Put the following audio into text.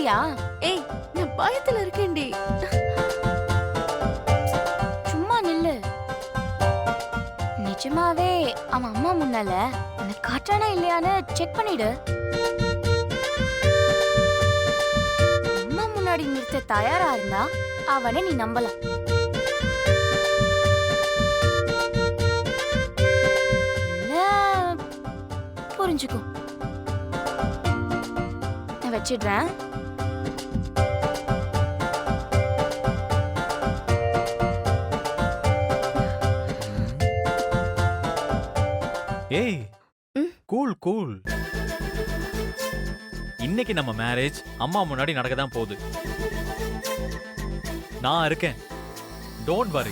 வந்துட்டியா ஏய் நான் பயத்துல இருக்கேன்டி. சும்மா நில்லு. நிஜமாவே அவன் அம்மா முன்னால உனக்கு காட்டானா இல்லையான்னு செக் பண்ணிடு. அம்மா முன்னாடி நிறுத்த தயாரா இருந்தா அவனை நீ நம்பலாம் புரிஞ்சுக்கும் நான் வச்சிடுறேன். ஏய். கூல் கூல் இன்னைக்கு நம்ம மேரேஜ் அம்மா முன்னாடி நடக்க தான் போகுது. நான் இருக்கேன். Don't worry